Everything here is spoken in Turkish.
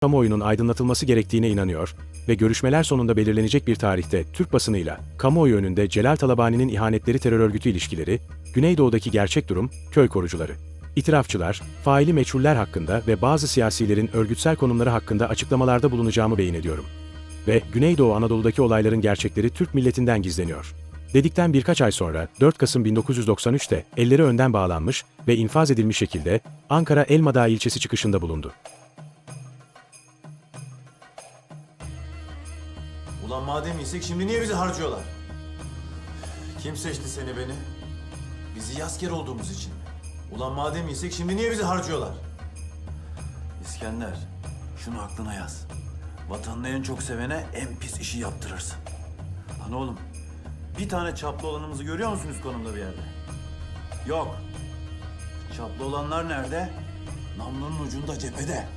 kamuoyunun aydınlatılması gerektiğine inanıyor ve görüşmeler sonunda belirlenecek bir tarihte Türk basınıyla kamuoyu önünde Celal Talabani'nin ihanetleri terör örgütü ilişkileri, Güneydoğu'daki gerçek durum, köy korucuları, itirafçılar, faili meçhuller hakkında ve bazı siyasilerin örgütsel konumları hakkında açıklamalarda bulunacağımı beyin ediyorum. Ve Güneydoğu Anadolu'daki olayların gerçekleri Türk milletinden gizleniyor. Dedikten birkaç ay sonra 4 Kasım 1993'te elleri önden bağlanmış ve infaz edilmiş şekilde Ankara Elmadağ ilçesi çıkışında bulundu. Ulan madem iyiysek şimdi niye bizi harcıyorlar? Kim seçti seni beni? Bizi yasker olduğumuz için mi? Ulan madem iyiysek şimdi niye bizi harcıyorlar? İskender, şunu aklına yaz. Vatanını en çok sevene en pis işi yaptırırsın. Lan oğlum, bir tane çaplı olanımızı görüyor musunuz konumda bir yerde? Yok. Çaplı olanlar nerede? Namlunun ucunda cephede.